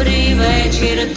добрий вечір